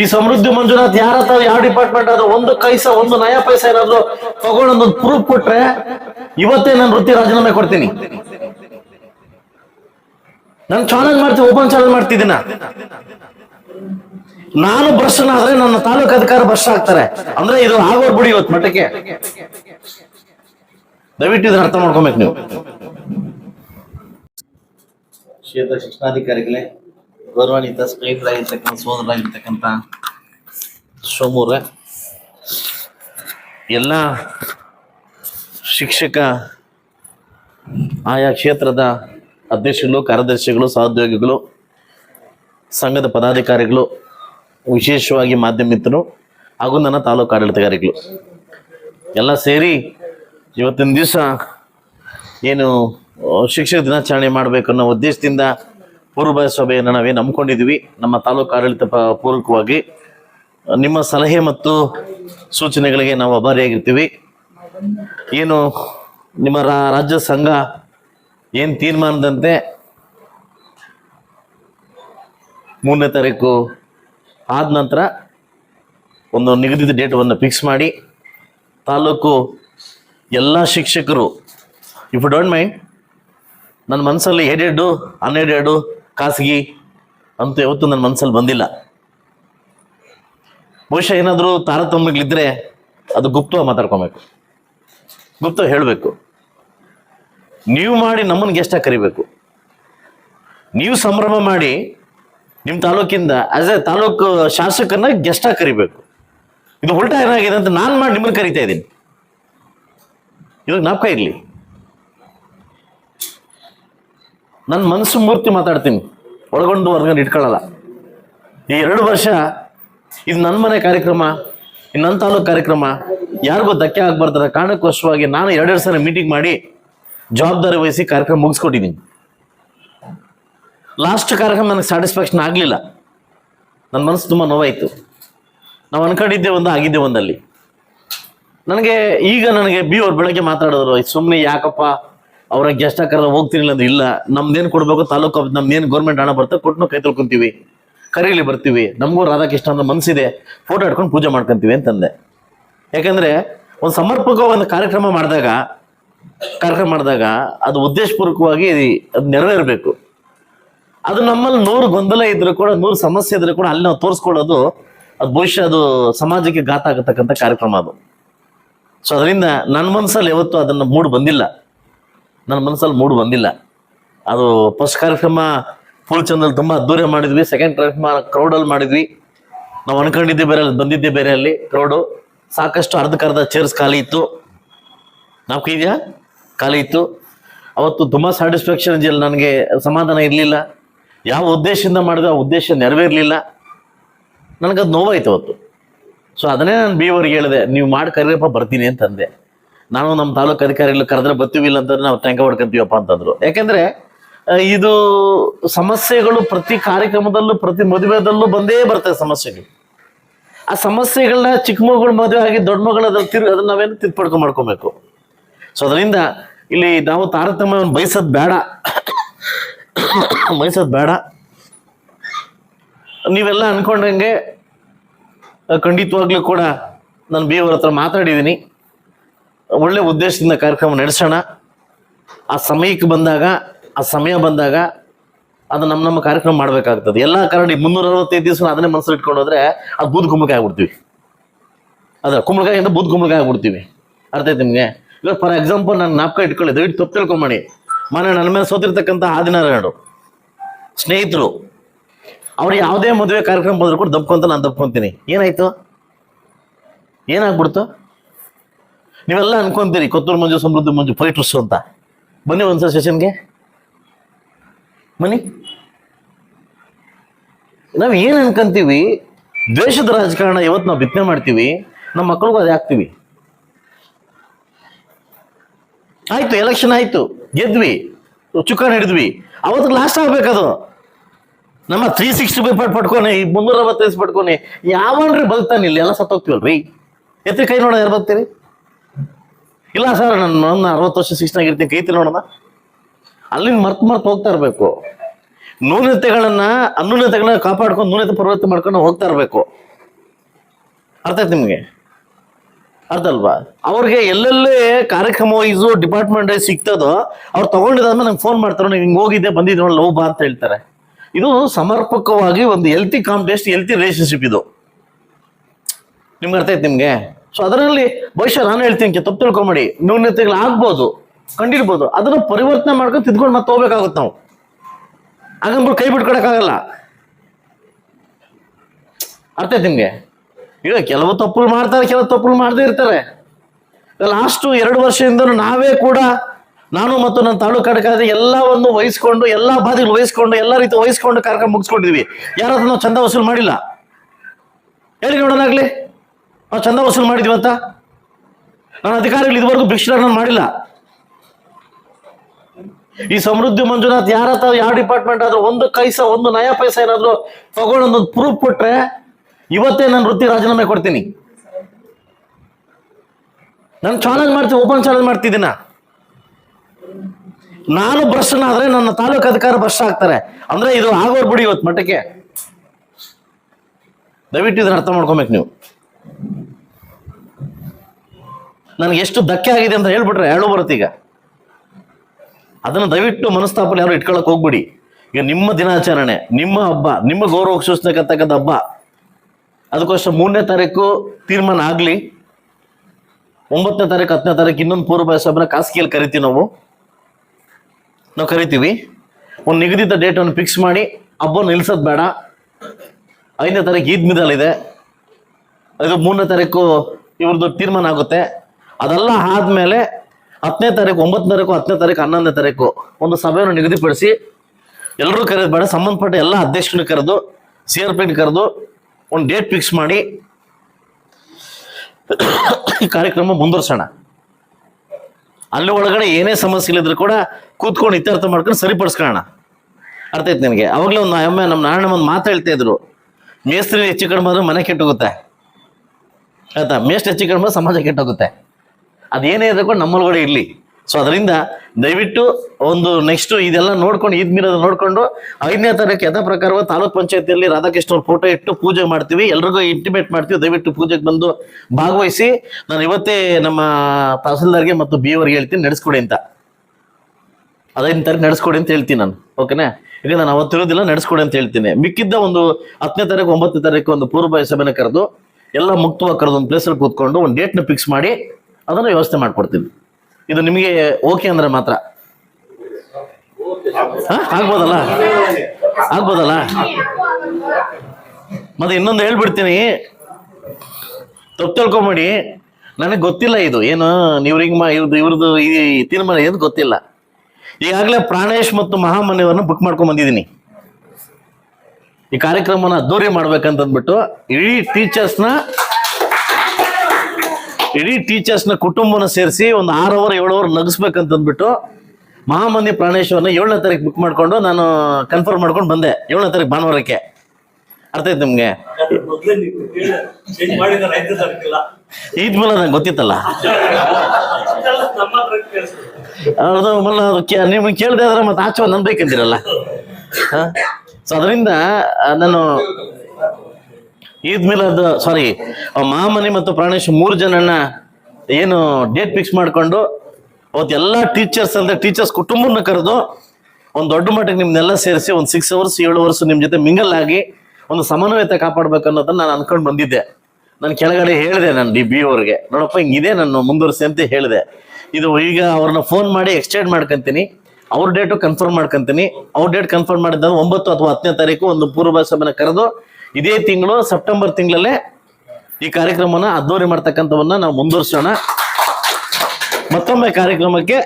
ಈ ಸಮೃದ್ಧಿ ಮಂಜುನಾಥ್ ಯಾರ ಹತ್ರ ಯಾವ ಡಿಪಾರ್ಟ್ಮೆಂಟ್ ಆದ್ರೂ ಒಂದು ಕೈಸ, ಒಂದು ನಯ ಪೈಸ ಏನಾದ್ರು ತಗೊಂಡೊಂದು ಪ್ರೂಫ್ ಕೊಟ್ರೆ ಇವತ್ತೇ ನಾನು ವೃತ್ತಿ ರಾಜೀನಾಮೆ ಕೊಡ್ತೀನಿ. ನಾನು ಚಾಲೆಂಜ್ ಮಾಡ್ತೀನಿ ಓಪನ್ ಚಾಲೆಂಜ್ ಮಾಡ್ತಿದ್ದೀನ ನಾನು ಭ್ರಷ್ಟನಾದ್ರೆ ನನ್ನ ತಾಲೂಕು ಅಧಿಕಾರ ಭ್ರಷ್ಟ ಆಗ್ತಾರೆ. ಅಂದ್ರೆ ಇದು ಆಗೋರ್ ಬಿಡಿ ಇವತ್ತು ಮಟ್ಟಕ್ಕೆ ದಯವಿಟ್ಟು ಇದನ್ನ ಅರ್ಥ ಮಾಡ್ಕೊಬೇಕು ನೀವು. ಕ್ಷೇತ್ರ ಶಿಕ್ಷಣಾಧಿಕಾರಿಗಳೇ ಗೌರವಾನ್ವಿತ ಸ್ನೇಹಿತರಾಗಿರ್ತಕ್ಕಂಥ ಸೋದರಾಗಿರ್ತಕ್ಕಂಥ ಸೋಮೂರ ಎಲ್ಲ ಶಿಕ್ಷಕ ಆಯಾ ಕ್ಷೇತ್ರದ ಅಧ್ಯಕ್ಷಗಳು ಕಾರ್ಯದರ್ಶಿಗಳು, ಸಹೋದ್ಯೋಗಿಗಳು, ಸಂಘದ ಪದಾಧಿಕಾರಿಗಳು, ವಿಶೇಷವಾಗಿ ಮಾಧ್ಯಮಿತರು ಹಾಗೂ ನನ್ನ ತಾಲೂಕು ಆಡಳಿತಗಾರಿಗಳು ಎಲ್ಲ ಸೇರಿ ಇವತ್ತಿನ ದಿವಸ ಏನು, ಶಿಕ್ಷಕ ದಿನಾಚರಣೆ ಮಾಡಬೇಕು ಅನ್ನೋ ಉದ್ದೇಶದಿಂದ ಪೂರ್ವಭಾವಿ ಸಭೆಯನ್ನು ನಾವೇ ಹಮ್ಮಿಕೊಂಡಿದ್ವಿ ನಮ್ಮ ತಾಲೂಕು ಆಡಳಿತ ಪೂರ್ವಕವಾಗಿ ನಿಮ್ಮ ಸಲಹೆ ಮತ್ತು ಸೂಚನೆಗಳಿಗೆ ನಾವು ಅಭಾರಿಯಾಗಿರ್ತೀವಿ. ಏನು, ನಿಮ್ಮ ರಾಜ್ಯ ಸಂಘ ಏನು ತೀರ್ಮಾನದಂತೆ ಮೂರನೇ ತಾರೀಕು ಆದ ನಂತರ ಒಂದು ನಿಗದಿತ ಡೇಟವನ್ನು ಫಿಕ್ಸ್ ಮಾಡಿ, ತಾಲೂಕು ಎಲ್ಲ ಶಿಕ್ಷಕರು ಇಫ್ ಯು ಡೋಂಟ್ ಮೈಂಡ್ ನನ್ನ ಮನಸ್ಸಲ್ಲಿ ಎಡೆಡು ಹನ್ನೆರಡು ಖಾಸಗಿ ಅಂತ ಯಾವತ್ತೂ ನನ್ನ ಮನಸ್ಸಲ್ಲಿ ಬಂದಿಲ್ಲ. ಬಹುಶಃ ಏನಾದರೂ ತಾರತಮ್ಯಗಳಿದ್ರೆ ಅದು ಗುಪ್ತವಾಗಿ ಮಾತಾಡ್ಕೊಬೇಕು. ಗುಪ್ತ ಹೇಳಬೇಕು. ನೀವು ಮಾಡಿ ನಮ್ಮನ್ನು ಗೆಸ್ಟಾಗಿ ಕರಿಬೇಕು. ನೀವು ಸಂಭ್ರಮ ಮಾಡಿ ನಿಮ್ಮ ತಾಲೂಕಿಂದ ಆಸ್ ಎ ತಾಲೂಕು ಶಾಸಕನ ಗೆಸ್ಟಾಗಿ ಕರಿಬೇಕು. ಇದು ಉಲ್ಟಾ ಏನಾಗಿದೆ ಅಂತ ನಾನು ಮಾಡಿ ನಿಮ್ಮನ್ನು ಕರಿತಾ ಇದ್ದೀನಿ. ಇವಾಗ ನಾಪಕ ಇರಲಿ. ನನ್ನ ಮನಸ್ಸು ಮೂರ್ತಿ ಮಾತಾಡ್ತೀನಿ. ಒಳಗೊಂಡು ಹೊರಗಡೆ ಇಟ್ಕೊಳ್ಳಲ್ಲ. ಈ ಎರಡು ವರ್ಷ ಇದು ನನ್ನ ಮನೆ ಕಾರ್ಯಕ್ರಮ, ಇದು ನನ್ನ ತಾಲೂಕು ಕಾರ್ಯಕ್ರಮ. ಯಾರಿಗೂ ಧಕ್ಕೆ ಆಗ್ಬಾರ್ದರ ಕಾರಣಕ್ಕೋಸ್ಕರವಾಗಿ ನಾನು ಎರಡೆರಡು ಸಲ ಮೀಟಿಂಗ್ ಮಾಡಿ ಜವಾಬ್ದಾರಿ ವಹಿಸಿ ಕಾರ್ಯಕ್ರಮ ಮುಗಿಸ್ಕೊಟ್ಟಿದ್ದೀನಿ. ಲಾಸ್ಟ್ ಕಾರ್ಯಕ್ರಮ ನನಗೆ ಸ್ಯಾಟಿಸ್ಫ್ಯಾಕ್ಷನ್ ಆಗಲಿಲ್ಲ. ನನ್ನ ಮನಸ್ಸು ತುಂಬ ನೋವಾಯಿತು. ನಾವು ಅನ್ಕೊಂಡಿದ್ದೆ ಒಂದು, ಆಗಿದ್ದೆ ಒಂದಲ್ಲಿ. ನನಗೆ ಈಗ ನನಗೆ ಬಿ ಅವ್ರ ಬೆಳಗ್ಗೆ ಮಾತಾಡಿದ್ರು ಸುಮ್ಮನೆ ಯಾಕಪ್ಪ ಅವ್ರ ಗೆಸ್ಟ್ ಕರೆದ ಹೋಗ್ತೀನಿ ಅಂದ್ರೆ ಇಲ್ಲ. ನಮ್ದೇನು ಕೊಡ್ಬೇಕು ತಾಲೂಕು ನಮ್ದೇನು ಗೌರ್ಮೆಂಟ್ ಹಣ ಬರ್ತಾ ಕೊಟ್ಟು ಕೈ ತೊಳ್ಕೊಂತೀವಿ. ಕರೀಲಿ ಬರ್ತೀವಿ. ನಮಗೂ ರಾಧಾಕೃಷ್ಣ ಅನ್ನೋ ಮನಸ್ಸಿದೆ ಫೋಟೋ ಹಿಡ್ಕೊಂಡು ಪೂಜೆ ಮಾಡ್ಕೊಂತೀವಿ ಅಂತಂದೆ. ಯಾಕಂದ್ರೆ ಒಂದು ಸಮರ್ಪಕ ಒಂದು ಕಾರ್ಯಕ್ರಮ ಮಾಡಿದಾಗ ಕಾರ್ಯಕ್ರಮ ಮಾಡಿದಾಗ ಅದು ಉದ್ದೇಶಪೂರ್ವಕವಾಗಿ ಅದು ನೆರವೇರಬೇಕು. ಅದು ನಮ್ಮಲ್ಲಿ ನೂರು ಗೊಂದಲ ಇದ್ರೂ ಕೂಡ, ನೂರು ಸಮಸ್ಯೆ ಇದ್ರೂ ಕೂಡ ಅಲ್ಲಿ ನಾವು ತೋರಿಸ್ಕೊಳ್ಳೋದು, ಅದು ಭವಿಷ್ಯ ಅದು ಸಮಾಜಕ್ಕೆ ಘಾತ ಆಗತಕ್ಕಂಥ ಕಾರ್ಯಕ್ರಮ ಅದು. ಸೊ ಅದರಿಂದ ನನ್ನ ಮನಸ್ಸಲ್ಲಿ ಯಾವತ್ತೂ ಅದನ್ನು ಮೂಡ್ ಬಂದಿಲ್ಲ. ನನ್ನ ಮನಸ್ಸಲ್ಲಿ ಮೂಡ್ ಬಂದಿಲ್ಲ. ಅದು ಫಸ್ಟ್ ಕಾರ್ಯಕ್ರಮ ಫುಲ್ ಚಂದಲ್ಲಿ ತುಂಬ ಅದ್ದೂರಿ ಮಾಡಿದ್ವಿ ಸೆಕೆಂಡ್ ಕಾರ್ಯಕ್ರಮ ಕ್ರೌಡಲ್ಲಿ ಮಾಡಿದ್ವಿ. ನಾವು ಅನ್ಕೊಂಡಿದ್ದೆ ಬೇರೆ ಅಲ್ಲಿ, ಬಂದಿದ್ದೆ ಬೇರೆ ಅಲ್ಲಿ ಕ್ರೌಡು ಸಾಕಷ್ಟು ಅರ್ಧಕ್ಕರ್ಧ ಚೇರ್ಸ್ ಖಾಲಿ ಇತ್ತು. ನಾವು ಇದೆಯಾ? ಖಾಲಿ ಇತ್ತು. ಅವತ್ತು ತುಂಬ ಸ್ಯಾಟಿಸ್ಫ್ಯಾಕ್ಷನ್ ಇದೆಯಲ್ಲ ನನಗೆ ಸಮಾಧಾನ ಇರಲಿಲ್ಲ. ಯಾವ ಉದ್ದೇಶದಿಂದ ಮಾಡಿದೆ ಆ ಉದ್ದೇಶ ನೆರವೇರಲಿಲ್ಲ. ನನಗದು ನೋವಾಯ್ತು ಅವತ್ತು. ಸೊ ಅದನ್ನೇ ನಾನು ಬಿ ಅವ್ರಿಗೆ ಹೇಳಿದೆ, ನೀವು ಮಾಡಿ ಕರೀರಪ್ಪ ಬರ್ತೀನಿ ಅಂತಂದೆ. ನಾನು ನಮ್ಮ ತಾಲೂಕು ಅಧಿಕಾರಿಗಳು ಕರೆದ್ರೆ ಬರ್ತೀವಿಲ್ಲ ಅಂತಂದ್ರೆ ನಾವು ಟ್ಯಾಂಕ ಹೊಡ್ಕೊಂತೀವಪ್ಪ ಅಂತಂದ್ರು. ಯಾಕೆಂದ್ರೆ ಇದು ಸಮಸ್ಯೆಗಳು ಪ್ರತಿ ಕಾರ್ಯಕ್ರಮದಲ್ಲೂ, ಪ್ರತಿ ಮದುವೆದಲ್ಲೂ ಬಂದೇ ಬರ್ತವೆ ಸಮಸ್ಯೆಗಳು. ಆ ಸಮಸ್ಯೆಗಳನ್ನ ಚಿಕ್ಕ ಮಗಳು ಮದುವೆ ಆಗಿ ದೊಡ್ಡ ಮಗಳು ಅದ್ರ ತಿರು ಅದನ್ನ ನಾವೇನು ತಿದ್ಪಡ್ಕೊ ಮಾಡ್ಕೋಬೇಕು? ಸೊ ಅದರಿಂದ ಇಲ್ಲಿ ನಾವು ತಾರತಮ್ಯವನ್ನು ಬಯಸೋದು ಬೇಡ. ಬಯಸೋದು ಬೇಡ. ನೀವೆಲ್ಲ ಅನ್ಕೊಂಡಂಗೆ ಖಂಡಿತವಾಗ್ಲೂ ಕೂಡ ನಾನು ಬಿ ಅವ್ರ ಹತ್ರ ಮಾತಾಡಿದ್ದೀನಿ ಒಳ್ಳೆ ಉದ್ದೇಶದಿಂದ ಕಾರ್ಯಕ್ರಮ ನಡೆಸೋಣ. ಆ ಸಮಯಕ್ಕೆ ಬಂದಾಗ, ಆ ಸಮಯ ಬಂದಾಗ ಅದು ನಮ್ಮ ನಮ್ಮ ಕಾರ್ಯಕ್ರಮ ಮಾಡಬೇಕಾಗ್ತದೆ. ಎಲ್ಲ ಕಾರಣ ಮುನ್ನೂರ ಅರವತ್ತೈದು ದಿವಸ ಅದನ್ನೇ ಮನಸ್ಸಲ್ಲಿ ಇಟ್ಕೊಂಡು ಹೋದ್ರೆ ಅದು ಬೂದ್ ಕುಂಬಳಕಾಯಿ ಆಗ್ಬಿಡ್ತೀವಿ. ಅದ ಕುಂಬಳಕಾಯಿಂದ ಬೂದ್ ಕುಂಬಳಕಾಯಿ ಆಗ್ಬಿಡ್ತೀವಿ. ಅರ್ಥ ಆಯ್ತು ನಿಮಗೆ? ಇವಾಗ ಫಾರ್ ಎಕ್ಸಾಂಪಲ್ ನಾನು ನಾಪಕ ಇಟ್ಕೊಳ್ಳಿ, ದಯವಿಟ್ಟು ತಪ್ಪು ತಿಳ್ಕೊಂಬಿ ಮನೆ ನನ್ನ ಮೇಲೆ ಸೋತಿರ್ತಕ್ಕಂಥ ಆದಿನಾರಾಯಣರು, ಸ್ನೇಹಿತರು, ಅವ್ರು ಯಾವುದೇ ಮದುವೆ ಕಾರ್ಯಕ್ರಮ ಬಂದರೂ ಕೂಡ ದಬ್ಕೊಂತ ನಾನು ದಬ್ಕೊಂತೀನಿ. ಏನಾಯ್ತು? ಏನಾಗ್ಬಿಡ್ತು? ನೀವೆಲ್ಲ ಅನ್ಕೊಂತೀರಿ, ಕೊತ್ತೂರು ಮಂಜು ಸಮೃದ್ಧಿ ಮಂಜು ಫೈಟರ್ಸ್ ಅಂತ. ಬನ್ನಿ ಒಂದ್ಸಲ ಸೆಷನ್ಗೆ ಬನ್ನಿ. ನಾವು ಏನು ಅನ್ಕೊಂತೀವಿ, ದ್ವೇಷದ ರಾಜಕಾರಣ ಇವತ್ತು ನಾವು ಬಿತ್ತನೆ ಮಾಡ್ತೀವಿ ನಮ್ಮ ಮಕ್ಕಳಿಗೂ ಅದೇ ಆಗ್ತೀವಿ. ಆಯ್ತು ಎಲೆಕ್ಷನ್ ಆಯ್ತು, ಗೆದ್ವಿ, ಚುಕ್ಕಾಣಿ ಹಿಡಿದ್ವಿ. ಅವತ್ತು ಲಾಸ್ಟ್ ಆಗ್ಬೇಕದು. ನಮ್ಮ ತ್ರೀ ಸಿಕ್ಸ್ಟಿ ಫೈವ್ ಪಟ್ ಪಡ್ಕೊನೆ, ಈ ಮುನ್ನೂರ ಅರವತ್ತೈದು ಪಡ್ಕೊನೆ, ಯಾವನ್ರಿ ಬಲ್ತಾನಿಲ್ಲ ಇಲ್ಲಿ, ಎಲ್ಲ ಸತ್ತೋಗ್ತೀವಲ್ರಿ? ಎತ್ತಿ ಕೈ ನೋಡೋಣ ಯಾರು ಬರ್ತೀರಿ ಇಲ್ಲ ಸರ್, ನಾನು ನನ್ನ ಅರವತ್ತು ವರ್ಷ ಶಿಕ್ಷಣ ಆಗಿರ್ತೀನಿ, ಕೈ ತಿ ನೋಡೋಣ. ಅಲ್ಲಿ ಮರ್ತು ಮರ್ತು ಹೋಗ್ತಾ ಇರಬೇಕು. ನ್ಯೂನತೆಗಳನ್ನ ಅನ್ಯೂನತೆಗಳನ್ನ ಕಾಪಾಡ್ಕೊಂಡು ನ್ಯೂನತೆ ಪರಿವರ್ತನೆ ಮಾಡ್ಕೊಂಡು ಹೋಗ್ತಾ ಇರಬೇಕು. ಅರ್ಥ ಆಯ್ತು ನಿಮಗೆ? ಅರ್ಥ ಅಲ್ವಾ? ಅವ್ರಿಗೆ ಎಲ್ಲೆಲ್ಲಿ ಕಾರ್ಯಕ್ರಮ ವೈಸು ಡಿಪಾರ್ಟ್ಮೆಂಟ್ ವೈಸ್ ಸಿಗ್ತದೋ, ಅವ್ರು ತಗೊಂಡಿದ್ದಾದ್ಮೇಲೆ ನಂಗೆ ಫೋನ್ ಮಾಡ್ತಾರೆ, ನೀವು ಹಿಂಗೆ ಹೋಗಿದ್ದೆ, ಬಂದಿದ್ದೆ ಲವ್ ಬಾ ಅಂತ ಹೇಳ್ತಾರೆ. ಇದು ಸಮರ್ಪಕವಾಗಿ ಒಂದು ಹೆಲ್ತಿ ಕಾಂಟೆಸ್ಟ್ ಹೆಲ್ತಿ ರಿಲೇಶನ್ಶಿಪ್ ಇದು. ನಿಮ್ಗೆ ಅರ್ಥ ಆಯ್ತು ನಿಮ್ಗೆ? ಸೊ ಅದರಲ್ಲಿ ಬಹುಶಃ ನಾನು ಹೇಳ್ತೀನಿ ತಪ್ಪು ತಿಳ್ಕೊಂಬೇಡಿ. ನ್ಯೂನತೆಗಳು ಆಗ್ಬೋದು, ಕಂಡಿರ್ಬೋದು. ಅದನ್ನು ಪರಿವರ್ತನೆ ಮಾಡ್ಕೊಂಡು ತಿದ್ಕೊಂಡು ಮತ್ತೆ ಹೋಗ್ಬೇಕಾಗುತ್ತೆ ನಾವು. ಹಾಗಂದ್ಬಿಟ್ಟು ಕೈ ಬಿಟ್ಕೊಡಕ್ಕಾಗಲ್ಲ. ಅರ್ಥ ಆಯ್ತು ನಿಮ್ಗೆ? ಈಗ ಕೆಲವು ತಪ್ಪುಗಳು ಮಾಡ್ತಾರೆ, ಕೆಲವು ತಪ್ಪುಗಳು ಮಾಡದೇ ಇರ್ತಾರೆ. ಲಾಸ್ಟು ಎರಡು ವರ್ಷದಿಂದ ನಾವೇ ಕೂಡ, ನಾನು ಮತ್ತು ನನ್ನ ತಾಳು ಕಡಕಾದ್ರೆ ಎಲ್ಲ ಒಂದು ವಹಿಸ್ಕೊಂಡು, ಎಲ್ಲ ಬಾಧೆಗಳು ವಹಿಸ್ಕೊಂಡು, ಎಲ್ಲ ರೀತಿ ವಹಿಸ್ಕೊಂಡು ಕಾರ್ಯಕ್ರಮ ಮುಗಿಸ್ಕೊಂಡಿದ್ವಿ. ಯಾರಾದ್ರೂ ನಾವು ಚಂದ ವಸೂಲು ಮಾಡಿಲ್ಲ? ಹೇಳಿ ನೋಡೋಣಾಗ್ಲಿ ನಾವು ಚಂದ ವಸೂಲು ಮಾಡಿದ್ವಿ ಅಂತ? ನನ್ನ ಅಧಿಕಾರಿಗಳು ಇದುವರೆಗೂ ಭಿಕ್ಷಾಟನ ಮಾಡಿಲ್ಲ. ಈ ಸಮೃದ್ಧಿ ಮಂಜುನಾಥ್ ಯಾರ ಯಾವ ಡಿಪಾರ್ಟ್ಮೆಂಟ್ ಆದ್ರೂ ಒಂದು ಕೈಸ, ಒಂದು ನಯ ಪೈಸ ಏನಾದ್ರು ತಗೊಂಡು ಒಂದು ಪ್ರೂಫ್ ಕೊಟ್ರೆ ಇವತ್ತೇ ನಾನು ವೃತ್ತಿ ರಾಜೀನಾಮೆ ಕೊಡ್ತೀನಿ. ನಾನು ಚಾಲೆಂಜ್ ಮಾಡ್ತೀನಿ ಓಪನ್ ಚಾಲೆಂಜ್ ಮಾಡ್ತಿದ್ದೀನ ನಾನು ಭ್ರಷ್ಟನಾದ್ರೆ ನನ್ನ ತಾಲೂಕು ಅಧಿಕಾರ ಭ್ರಷ್ಟ ಆಗ್ತಾರೆ. ಅಂದ್ರೆ ಇದು ಆಗೋರ್ ಬಿಡಿ ಇವತ್ತು ಮಟ್ಟಕ್ಕೆ ದಯವಿಟ್ಟು ಇದನ್ನ ಅರ್ಥ ಮಾಡ್ಕೊಬೇಕು ನೀವು. ನನಗೆ ಎಷ್ಟು ಧಕ್ಕೆ ಆಗಿದೆ ಅಂತ ಹೇಳ್ಬಿಟ್ರೆ ಹೇಳು ಬರುತ್ತೆ ಈಗ. ಅದನ್ನು ದಯವಿಟ್ಟು ಮನಸ್ತಾಪನೆ ಯಾರು ಇಟ್ಕೊಳಕ್ ಹೋಗ್ಬಿಡಿ. ಈಗ ನಿಮ್ಮ ದಿನಾಚರಣೆ, ನಿಮ್ಮ ಹಬ್ಬ, ನಿಮ್ಮ ಗೌರವ ಸೂಚಿಸ್ತಕ್ಕಂಥ ಹಬ್ಬ. ಅದಕ್ಕೋಸ್ಕರ ಮೂರನೇ ತಾರೀಕು ತೀರ್ಮಾನ ಆಗಲಿ. ಒಂಬತ್ತನೇ ತಾರೀಕು, ಹತ್ತನೇ ತಾರೀಕು, ಇನ್ನೊಂದು ಪೂರ್ವ ಸಭೆನ ಖಾಸಗಿಯಲ್ಲಿ ಕರಿತೀವಿ ನಾವು. ನಾವು ಕರಿತೀವಿ. ಒಂದು ನಿಗದಿತ ಡೇಟನ್ನು ಫಿಕ್ಸ್ ಮಾಡಿ, ಹಬ್ಬ ನಿಲ್ಸೋದು ಬೇಡ. ಐದನೇ ತಾರೀಕು ಈದ್ ಮಿದಲ್ ಇದೆ. ಅದು ಮೂರನೇ ತಾರೀಕು ಇವ್ರದ್ದು ತೀರ್ಮಾನ ಆಗುತ್ತೆ. ಅದೆಲ್ಲ ಆದಮೇಲೆ ಹತ್ತನೇ ತಾರೀಕು, ಒಂಬತ್ತನೇ ತಾರೀಕು, ಹತ್ತನೇ ತಾರೀಕು, ಹನ್ನೊಂದನೇ ತಾರೀಕು ಒಂದು ಸಭೆಯನ್ನು ನಿಗದಿಪಡಿಸಿ ಎಲ್ಲರೂ ಕರೆದು ಬೇಡ, ಸಂಬಂಧಪಟ್ಟ ಎಲ್ಲ ಅಧ್ಯಕ್ಷರನ್ನ ಕರೆದು ಸಿ ಆರ್ ಪಿನ ಕರೆದು ಒಂದು ಡೇಟ್ ಫಿಕ್ಸ್ ಮಾಡಿ ಈ ಕಾರ್ಯಕ್ರಮ ಮುಂದುವರ್ಸೋಣ. ಅಲ್ಲಿ ಒಳಗಡೆ ಏನೇ ಸಮಸ್ಯೆಗಳಿದ್ರು ಕೂಡ ಕೂತ್ಕೊಂಡು ಇತ್ಯರ್ಥ ಮಾಡ್ಕೊಂಡು ಸರಿಪಡಿಸ್ಕೊಳ್ಳೋಣ. ಅರ್ಥ ಆಯ್ತು ನನಗೆ ಅವಾಗಲೇ ಒಂದು ಒಮ್ಮೆ ನಮ್ಮ ನಾರಾಯಣ ಒಂದು ಮಾತು ಹೇಳ್ತಾ ಇದ್ರು. ಮೇಸ್ತ್ರಿ ಹೆಚ್ಚು ಕಡಿಮೆ ಮನೆ ಕೆಟ್ಟೋಗುತ್ತೆ. ಆಯ್ತಾ? ಮೇಸ್ಟ್ ಹೆಚ್ಚು ಕಡಿಮೆ ಸಮಾಜ ಕೆಟ್ಟೋಗುತ್ತೆ. ಅದೇನೇ ಇದ್ರೆ ಕೂಡ ನಮ್ಮೊಳಗಡೆ ಇರಲಿ. ಸೊ ಅದರಿಂದ ದಯವಿಟ್ಟು ಒಂದು ನೆಕ್ಸ್ಟ್ ಇದೆಲ್ಲ ನೋಡ್ಕೊಂಡು, ಈದ್ ಮೀರದ ನೋಡ್ಕೊಂಡು, ಐದನೇ ತಾರೀಕು ಯಥಾ ಪ್ರಕಾರ ತಾಲೂಕ್ ಪಂಚಾಯತಿಯಲ್ಲಿ ರಾಧಾಕೃಷ್ಣ ಫೋಟೋ ಇಟ್ಟು ಪೂಜೆ ಮಾಡ್ತೀವಿ. ಎಲ್ರಿಗೂ ಇಂಟಿಮೇಟ್ ಮಾಡ್ತೀವಿ. ದಯವಿಟ್ಟು ಪೂಜೆಗೆ ಬಂದು ಭಾಗವಹಿಸಿ. ನಾನು ಇವತ್ತೇ ನಮ್ಮ ತಹಸೀಲ್ದಾರ್ಗೆ ಮತ್ತು ಬಿ ಅವ್ರಿಗೆ ಹೇಳ್ತೀನಿ, ನಡೆಸ್ಕೊಡಿ ಅಂತ. ಅದೈದನೇ ತಾರೀಕು ನಡೆಸ್ಕೊಡಿ ಅಂತ ಹೇಳ್ತೀನಿ ನಾನು. ಓಕೆನಾ ಈಗ ನಾನು ಅವತ್ತಿರೋದಿಲ್ಲ ನಡೆಸ್ಕೊಡಿ ಅಂತ ಹೇಳ್ತೀನಿ. ಮಿಕ್ಕಿದ್ದ ಒಂದು ಹತ್ತನೇ ತಾರೀಕು, ಒಂಬತ್ತನೇ ತಾರೀಕು ಒಂದು ಪೂರ್ವ ಸಭೆನ ಕರೆದು, ಎಲ್ಲ ಮುಕ್ತವಾಗಿ ಕರೆದು ಒಂದು ಪ್ಲೇಸಲ್ಲಿ ಕೂತ್ಕೊಂಡು, ಒಂದು ಡೇಟ್ನ ಫಿಕ್ಸ್ ಮಾಡಿ ಅದನ್ನು ವ್ಯವಸ್ಥೆ ಮಾಡಿಕೊಡ್ತೀವಿ. ಇದು ನಿಮಗೆ ಓಕೆ ಅಂದ್ರೆ ಮಾತ್ರ? ಆಗ್ಬೋದಲ್ಲ? ಆಗ್ಬೋದಲ್ಲ? ಮತ್ತೆ ಇನ್ನೊಂದು ಹೇಳ್ಬಿಡ್ತೀನಿ. ತಪ್ಪು ತಿಳ್ಕೊಂಬಿಡಿ. ನನಗೆ ಗೊತ್ತಿಲ್ಲ ಇದು. ಏನು ಇವ್ರಿಗೆ ಮಾ ಇವ್ರದ್ದು ಇವ್ರದ್ದು ಈ ತೀರ್ಮಾನ ಏನು ಗೊತ್ತಿಲ್ಲ. ಈಗಾಗಲೇ ಪ್ರಾಣೇಶ್ ಮತ್ತು ಮಹಾಮನೆಯವರನ್ನು ಬುಕ್ ಮಾಡ್ಕೊಂಡ್ ಬಂದಿದ್ದೀನಿ. ಈ ಕಾರ್ಯಕ್ರಮನ ಅದ್ದೂರಿ ಮಾಡ್ಬೇಕಂತಂದ್ಬಿಟ್ಟು ಇಡೀ ಟೀಚರ್ಸ್ನ ಇಡೀ ಟೀಚರ್ಸ್ನ ಕುಟುಂಬನ ಸೇರಿಸಿ ಒಂದು ಆರು ಅವರ್ ಏಳು ಅವರ್ ನಗಿಸ್ಬೇಕಂತಂದ್ಬಿಟ್ಟು ಮಹಾಮನಿ ಪ್ರಾಣೇಶ್ವರನ ಏಳನೇ ತಾರೀಕು ಬುಕ್ ಮಾಡಿಕೊಂಡು ನಾನು ಕನ್ಫರ್ಮ್ ಮಾಡ್ಕೊಂಡು ಬಂದೆ. ಏಳನೇ ತಾರೀಕು ಭಾನುವಾರಕ್ಕೆ. ಅರ್ಥ ಆಯ್ತು ನಿಮಗೆ? ಈದ್ ಮೇಲೆ ನಂಗೆ ಗೊತ್ತಿತ್ತಲ್ಲ. ನಿಮ್ಗೆ ಕೇಳಿದೆ ಆದ್ರೆ ಮತ್ತೆ ಆಚೆ ನಂಬೇಕಂದಿರಲ್ಲ ಬೇಕಂದಿರಲ್ಲ ಸೊ ಅದರಿಂದ ನಾನು ಈದ್ ಮೇಲೆ ಅದು ಸಾರಿ ಮಹಾಮನಿ ಮತ್ತು ಪ್ರಾಣೇಶ್ ಮೂರು ಜನನ ಏನು ಡೇಟ್ ಫಿಕ್ಸ್ ಮಾಡ್ಕೊಂಡು ಅವತ್ತೆಲ್ಲ ಟೀಚರ್ಸ್ ಅಂದ್ರೆ ಟೀಚರ್ಸ್ ಕುಟುಂಬನ ಕರೆದು ಒಂದು ದೊಡ್ಡ ಮಟ್ಟಿಗೆ ನಿಮ್ನೆಲ್ಲ ಸೇರಿಸಿ ಒಂದು ಸಿಕ್ಸ್ ಅವರ್ಸ್ ಏಳು ಅವರ್ಸ್ ನಿಮ್ಮ ಜೊತೆ ಮಿಂಗಲ್ ಆಗಿ ಒಂದು ಸಮನ್ವಯತೆ ಕಾಪಾಡ್ಬೇಕು ಅನ್ನೋದನ್ನ ನಾನು ಅನ್ಕೊಂಡು ಬಂದಿದ್ದೆ. ನಾನು ಕೆಳಗಡೆ ಹೇಳಿದೆ ನಾನು ಡಿ ಬಿ ಅವ್ರಿಗೆ. ನೋಡಪ್ಪ, ಹಿಂಗಿದೆ ನಾನು ಮುಂದುವರಿಸಿ ಅಂತ ಹೇಳಿದೆ. ಇದು ಈಗ ಅವ್ರನ್ನ ಫೋನ್ ಮಾಡಿ ಎಕ್ಸ್ಟೆಂಡ್ ಮಾಡ್ಕೊಂತೀನಿ. ಅವ್ರ ಡೇಟು ಕನ್ಫರ್ಮ್ ಮಾಡ್ಕೊಂತೀನಿ. ಅವ್ರ ಡೇಟ್ ಕನ್ಫರ್ಮ್ ಮಾಡಿದ್ದಾಗ ಒಂಬತ್ತು ಅಥವಾ ಹತ್ತನೇ ತಾರೀಕು ಒಂದು ಪೂರ್ವ ಸಭೆನ ಕರೆದು ಇದೇ ತಿಂಗಳು ಸೆಪ್ಟೆಂಬರ್ ತಿಂಗಳಲ್ಲೇ ಈ ಕಾರ್ಯಕ್ರಮನ ಅದ್ದೂರಿ ಮಾಡ್ತಕ್ಕಂಥವನ್ನ ನಾವು ಮುಂದುವರ್ಸೋಣ. ಮತ್ತೊಮ್ಮೆ ಕಾರ್ಯಕ್ರಮಕ್ಕೆ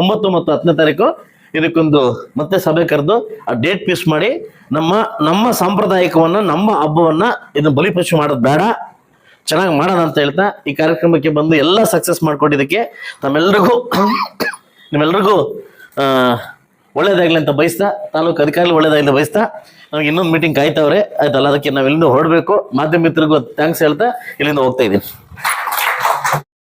ಒಂಬತ್ತು ಮತ್ತು ಹತ್ತನೇ ತಾರೀಕು ಇದಕ್ಕೊಂದು ಮತ್ತೆ ಸಭೆ ಕರೆದು ಆ ಡೇಟ್ ಫಿಕ್ಸ್ ಮಾಡಿ ನಮ್ಮ ನಮ್ಮ ಸಾಂಪ್ರದಾಯಿಕವನ್ನ, ನಮ್ಮ ಹಬ್ಬವನ್ನ ಇದನ್ನ ಬಲಿಪಶು ಮಾಡೋದು ಬೇಡ, ಚೆನ್ನಾಗಿ ಮಾಡೋಣ ಅಂತ ಹೇಳ್ತಾ ಈ ಕಾರ್ಯಕ್ರಮಕ್ಕೆ ಬಂದು ಎಲ್ಲ ಸಕ್ಸಸ್ ಮಾಡ್ಕೊಂಡಿದ್ದಕ್ಕೆ ತಮ್ಮೆಲ್ಲರಿಗೂ ನಿಮ್ಮೆಲ್ರಿಗೂ ಒಳ್ಳೇದಾಗ್ಲಿ ಅಂತ ಬಯಸ್ತಾ, ತಾಲೂಕು ಅಧಿಕಾರಿಗಳು ಒಳ್ಳೇದಾಗಲಿ ಬಯಸ್ತಾ, ನಮ್ಗೆ ಇನ್ನೊಂದು ಮೀಟಿಂಗ್ ಕಾಯ್ತಾವ್ರೆ. ಆಯ್ತಲ್ಲ, ಅದಕ್ಕೆ ನಾವೆಲ್ಲಿಂದ ಹೊರಡಬೇಕು. ಮಾಧ್ಯಮ ಮಿತ್ರರಿಗೂ ಥ್ಯಾಂಕ್ಸ್ ಹೇಳ್ತಾ ಇಲ್ಲಿಂದ ಹೋಗ್ತಾ ಇದ್ದೀನಿ.